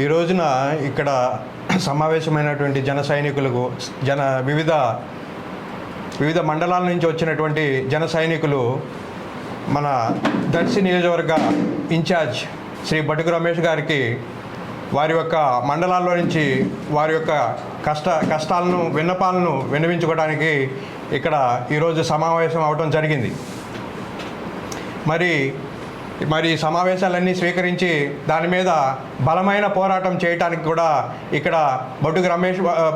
ఈ రోజున ఇక్కడ సమావేశమైనటువంటి జన సైనికులకు జన వివిధ వివిధ మండలాల నుంచి వచ్చినటువంటి జన సైనికులు మన దర్శి నియోజకవర్గ ఇన్ఛార్జ్ శ్రీ బటుకు రమేష్ గారికి వారి యొక్క మండలాల్లో నుంచి వారి యొక్క కష్ట కష్టాలను విన్నపాలను విన్నవించుకోవడానికి ఇక్కడ ఈరోజు సమావేశం అవడం జరిగింది. మరి మరి సమావేశాలన్నీ స్వీకరించి దాని మీద బలమైన పోరాటం చేయటానికి కూడా ఇక్కడ బొట్టుకు రమేష్ బా-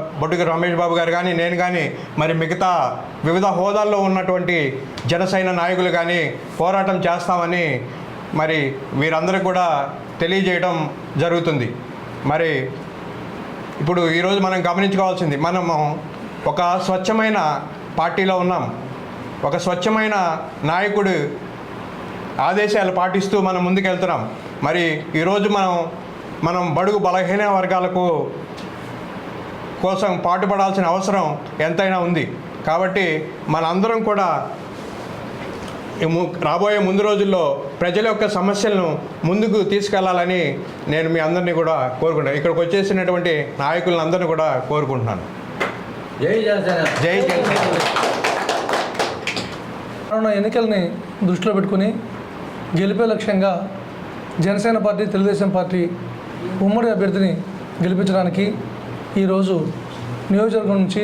రమేష్ బాబు గారు కానీ నేను కానీ మరి మిగతా వివిధ హోదాల్లో ఉన్నటువంటి జనసైన నాయకులు కానీ పోరాటం చేస్తామని మరి వీరందరూ కూడా తెలియజేయడం జరుగుతుంది. మరి ఇప్పుడు ఈరోజు మనం గమనించుకోవాల్సింది మనము ఒక స్వచ్ఛమైన పార్టీలో ఉన్నాం. ఒక స్వచ్ఛమైన నాయకుడు ఆదేశాలు పాటిస్తూ మనం ముందుకెళ్తున్నాం. మరి ఈరోజు మనం మనం బడుగు బలహీన వర్గాలకు కోసం పాటుపడాల్సిన అవసరం ఎంతైనా ఉంది. కాబట్టి మనందరం కూడా రాబోయే ముందు రోజుల్లో ప్రజల యొక్క సమస్యలను ముందుకు తీసుకెళ్ళాలని నేను మీ అందరినీ కూడా కోరుకుంటాను ఇక్కడికి వచ్చేసినటువంటి నాయకులను అందరినీ కూడా కోరుకుంటున్నాను. జై జనసేన. జై జనసేన. ఎన్నికల్ని దృష్టిలో పెట్టుకుని గెలిపే లక్ష్యంగా జనసేన పార్టీ తెలుగుదేశం పార్టీ ఉమ్మడి అభ్యర్థిని గెలిపించడానికి ఈరోజు నియోజకవర్గం నుంచి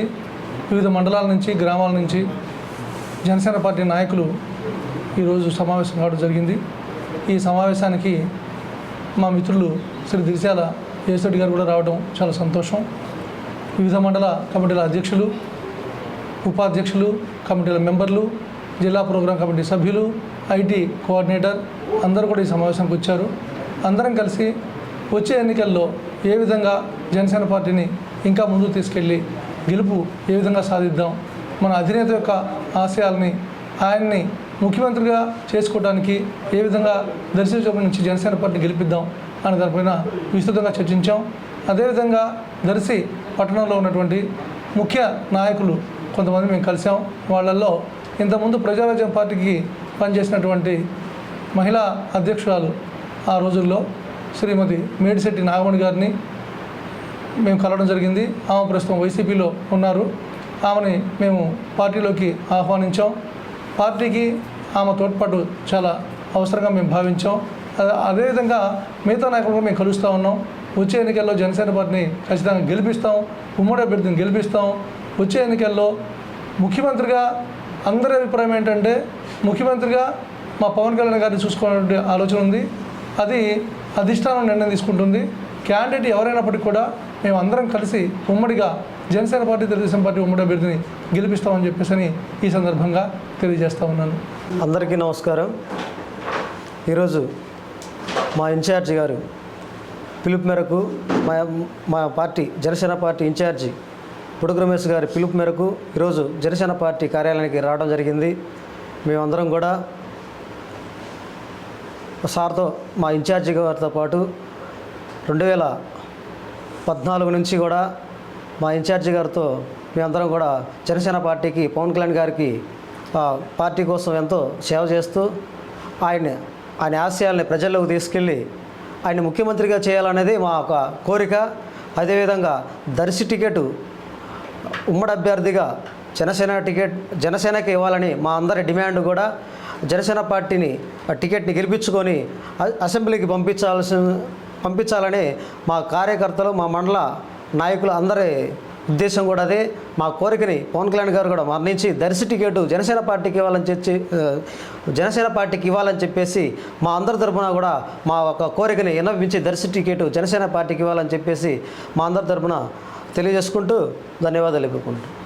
వివిధ మండలాల నుంచి గ్రామాల నుంచి జనసేన పార్టీ నాయకులు ఈరోజు సమావేశం కావడం జరిగింది. ఈ సమావేశానికి మా మిత్రులు శ్రీ దిరిశాల యేసరెడ్డి గారు కూడా రావడం చాలా సంతోషం. వివిధ మండల కమిటీల అధ్యక్షులు ఉపాధ్యక్షులు కమిటీల మెంబర్లు జిల్లా ప్రోగ్రాం కమిటీ సభ్యులు ఐటీ కోఆర్డినేటర్ అందరూ కూడా ఈ సమావేశానికి వచ్చారు. అందరం కలిసి వచ్చే ఎన్నికల్లో ఏ విధంగా జనసేన పార్టీని ఇంకా ముందుకు తీసుకెళ్ళి గెలుపు ఏ విధంగా సాధిద్దాం మన అధినేత యొక్క ఆశయాల్ని ఆయన్ని ముఖ్యమంత్రిగా చేసుకోవడానికి ఏ విధంగా దర్శించడం నుంచి జనసేన పార్టీని గెలిపిద్దాం అనే దానిపైన విస్తృతంగా చర్చించాం. అదేవిధంగా దర్శి పట్టణంలో ఉన్నటువంటి ముఖ్య నాయకులు కొంతమంది మేము కలిసాం. వాళ్ళల్లో ఇంతకుముందు ప్రజారాజ్యం పార్టీకి పనిచేసినటువంటి మహిళా అధ్యక్షురాలు ఆ రోజుల్లో శ్రీమతి మేడిశెట్టి నాగమణి గారిని మేము కలవడం జరిగింది. ఆమె ప్రస్తుతం వైసీపీలో ఉన్నారు. ఆమెని మేము పార్టీలోకి ఆహ్వానించాం. పార్టీకి ఆమె తోడ్పాటు చాలా అవసరంగా మేము భావించాం. అదేవిధంగా మిగతా నాయకులుగా మేము కలుస్తూ ఉన్నాం. వచ్చే ఎన్నికల్లో జనసేన పార్టీని ఖచ్చితంగా గెలిపిస్తాం. ఉమ్మడి అభ్యర్థిని గెలిపిస్తాం. వచ్చే ఎన్నికల్లో ముఖ్యమంత్రిగా అందరి అభిప్రాయం ఏంటంటే ముఖ్యమంత్రిగా మా పవన్ కళ్యాణ్ గారిని చూసుకోవాలనే ఆలోచన ఉంది. అది అధిష్టానం నిర్ణయం తీసుకుంటుంది. క్యాండిడేట్ ఎవరైనప్పటికీ కూడా మేము అందరం కలిసి ఉమ్మడిగా జనసేన పార్టీ తెలుగుదేశం పార్టీ ఉమ్మడి అభ్యర్థిని గెలిపిస్తామని చెప్పేసి అని ఈ సందర్భంగా తెలియజేస్తా ఉన్నాను. అందరికీ నమస్కారం. ఈరోజు మా ఇన్ఛార్జి గారు పిలుపు మేరకు మా మా party Janasena party incharge Puduku Ramesh గారి పిలుపు మేరకు ఈరోజు జనసేన పార్టీ కార్యాలయానికి రావడం జరిగింది. మేమందరం కూడా సార్తో మా ఇన్ఛార్జి గారితో పాటు రెండు వేల పద్నాలుగు నుంచి కూడా మా ఇన్ఛార్జి గారితో మేమందరం కూడా జనసేన పార్టీకి పవన్ కళ్యాణ్ గారికి ఆ, పార్టీ కోసం ఎంతో సేవ చేస్తూ ఆయన ఆయన ఆశయాల్ని ప్రజల్లోకి తీసుకెళ్ళి ఆయన ముఖ్యమంత్రిగా చేయాలనేది మా ఒక కోరిక. అదేవిధంగా దర్శి టికెట్ ఉమ్మడి అభ్యర్థిగా జనసేన టికెట్ జనసేనకి ఇవ్వాలని మా అందరి డిమాండ్ కూడా జనసేన పార్టీని ఆ టికెట్ని గెలిపించుకొని అసెంబ్లీకి పంపించాల్సి పంపించాలని మా కార్యకర్తలు మా మండల నాయకులు అందరి ఉద్దేశం కూడా అదే. మా కోరికని పవన్ కళ్యాణ్ గారు కూడా మరణించి దర్శి టికెట్ జనసేన పార్టీకి ఇవ్వాలని చెప్పి జనసేన పార్టీకి ఇవ్వాలని చెప్పేసి మా అందరి తరఫున కూడా మా ఒక కోరికని విన్నవించి దర్శి టికెట్ జనసేన పార్టీకి ఇవ్వాలని చెప్పేసి మా అందరి తరఫున తెలియజేసుకుంటూ ధన్యవాదాలు ఇవ్వకుంటూ